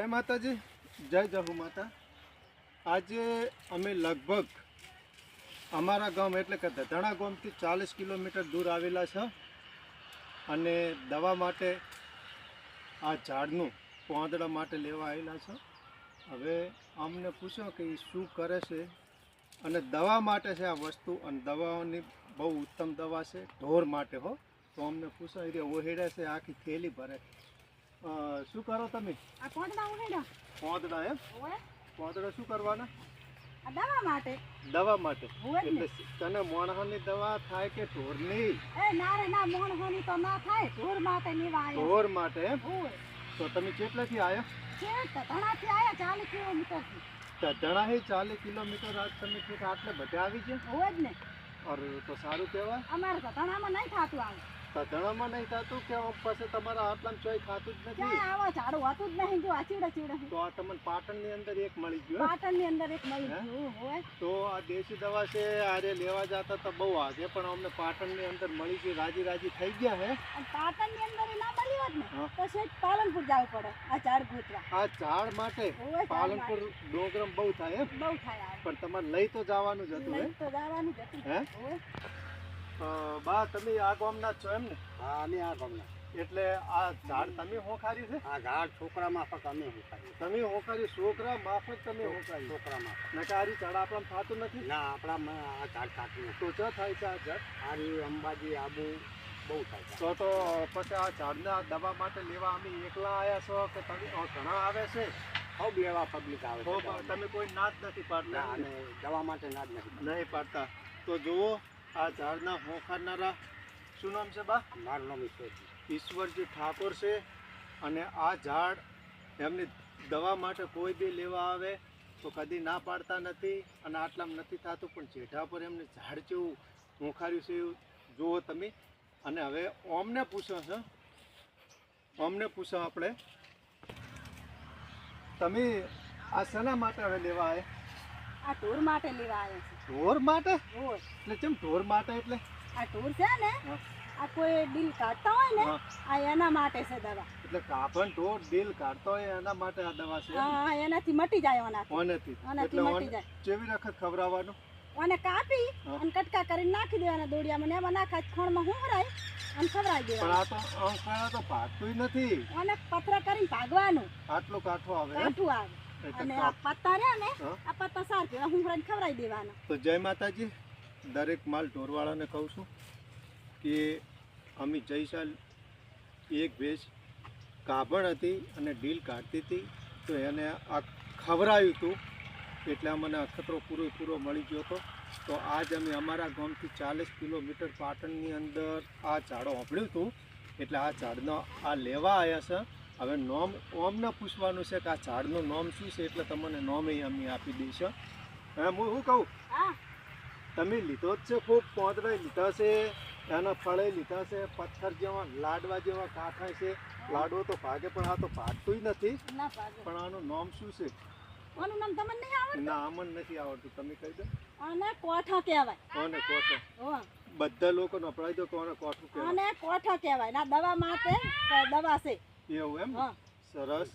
જય માતાજી, જય જહુ માતા. આજે અમે લગભગ અમારા ગામ એટલે કે ધધણા ગામથી ચાલીસ કિલોમીટર દૂર આવેલા છે અને દવા માટે આ ઝાડનું પોંદડા માટે લેવા આવેલા છે. હવે અમને પૂછો કે એ શું કરે છે અને દવા માટે છે આ વસ્તુ અને દવાઓની બહુ ઉત્તમ દવા છે, ઢોર માટે હો. તો અમને પૂછો એ ઓહેડે છે, આખી થેલી ભરે શું કરો તમે? આ કોટડા ઉહેડો પોંદડા એમ? પોંદડા શું કરવાના? આ દવા માટે. દવા માટે. એટલે તને મોણહાની દવા થાય કે ઢોરની એ ના રે ના મોણ હોની તો ના થાય. ઢોર માટે ની વાય ઢોર માટે એમ? તો તમે કેટલેથી આવ્યા છે તો આવ્યા આયા ચાલીસ કિલોમીટરથી તો જણાહી ચાલીસ કિલોમીટર આજ તમે ઠીક આટલે બધે આવી છે હોય જ ને. અરે તો સારું કહેવાય. અમારે તો ઘણામાં નહીં થતું આવું. તો નહીં થતું કે પાસે તમારા આટલા ચોય ખાતું જ નથી? આવો? ઝાડું હતું જ નહીં. જો આ ચીડે તો આ તમને પાટણની અંદર એક મળી ગયું પાટણ પાટણની અંદર એક મળી? ગયું હોય. તો આ દેશી દવા છે આરે લેવા જતા તો બહુ આગે પણ અમને પાટણની અંદર મળી ગઈ રાજી રાજી થઈ ગયા હે? પાટણની અંદર ના મળી હોત ને તો શેઠ પાલનપુર જવું પડે આ ઝાડ ગોતવા. આ ઝાડ માટે? પાલનપુર ડોગરમ બહુ થાય બહુ થાય પણ તમારે લઈ તો જવાનું જ હતું લઈ તો જવાનું જ હતું હે? બા તમે આ ગામના જ છો એમ ને? હા અમે આ ગામના. એટલે આ ઝાડ તમે હોંખારી છે? આ ઝાડ છોકરા માફક અમે હોંખારી તમે હોંખારી છોકરા માફક તમે હોખાર્યું. છોકરા માફક. નકારી ઝાડ આપણા થતું નથી? ના આપણામાં આ ઝાડ કાઢવું તો ચ થાય છે આ ઝાડ? આરી અંબાજી આબુ બહુ થાય છે. તો તો પછી આ ઝાડના દવા માટે લેવા અમે એકલા આવ્યા છો કે તમે? ઘણા આવે છે? સૌ લેવા પબ્લિક આવે છે તમે કોઈ ના જ નથી પાડતા? અને દવા માટે નાદ નથી નહીં પાડતા. તો જુઓ આ ઝાડના હોખારનારા શું નામ છે બા? મારું નામ ઈશ્વરજી. ઈશ્વરજી ઠાકોર છે અને આ ઝાડ એમની દવા માટે કોઈ બી લેવા આવે તો કદી ના પાડતા નથી અને આટલામાં નથી થતું પણ જેઠા પર એમને ઝાડ જેવું મોખાર્યું છે એવું જુઓ તમે. અને હવે ઓમને પૂછો છે. ઓમને પૂછો આપણે. તમે આ શેના માટે હવે લેવા આવે આ ટૂર માટે લેવા આવે છે. ઢોર માટે? એટલે કેમ ઢોર માટે એટલે? આ ઢોર છે ને આ કોઈ દિલ કાઢતા હોય ને આ એના માટે છે દવા. એટલે કાભણ ઢોર દિલ કાઢતો હોય એના માટે આ દવા છે? હા એનાથી મટી જાય ઓનાથી. ઓનેથી. ઓનાથી એટલે મટી જાય. જેવી વખત ખવરાવવાનું ઓને કાપી અને કટકા કરીને નાખી દેવાના દોડિયામાં ને એમાં નાખા ખણમાં હુંરાય અને પણ દેવાના. આ તો અંકળા તો ભાગતું નથી. ઓને પથરા કરીને ભાગવાનું. આટલો કાઠો આવે? કાઠું આવે. અને આ પત્તા રહ્યા ને આ પત્તા સાર કે હુંરાઈને ખવડાવી દેવાના. તો જય માતાજી. દરેક માલ ઢોરવાળાને કહું છું કે અમે જઈ સાલ એક ભેજ કાભણ હતી અને ડીલ કાઢતી હતી તો એને આ ખવરાયું હતું. એટલે અમને અખતરો પૂરો પૂરો મળી ગયો હતો. તો આજ અમે અમારા ગામથી ચાલીસ કિલોમીટર પાટણની અંદર આ ઝાડો વાપર્યું હતું. એટલે આ ઝાડનો આ લેવા આવ્યા છે. હવે નોમ ઓમને પૂછવાનું છે કે આ ઝાડનું નોમ શું છે? એટલે તમને નોમે અમે આપી દઈશ. હા હું શું કહું? હા. તમે લીધો જ છે ખૂબ પોતરા લીધા છે એના ફળે લીધા છે પથ્થર જેવા લાડવા જેવા કાંઠા છે. લાડવો તો ભાગે પણ આ તો ભાગતું નથી. પણ આનું નામ શું છે? ઓનું નામ તમને નહીં આવડતું? ના અમને નથી આવડતું. તમે કહી દો. આને કોઠા કહેવાય. કોને કોઠો? બધા લોકો નપડાઈ દો કોને કોઠું કહેવાય? આને કોઠા કહેવાય. ના દવા માટે દવા છે. એવું એમ સરસ.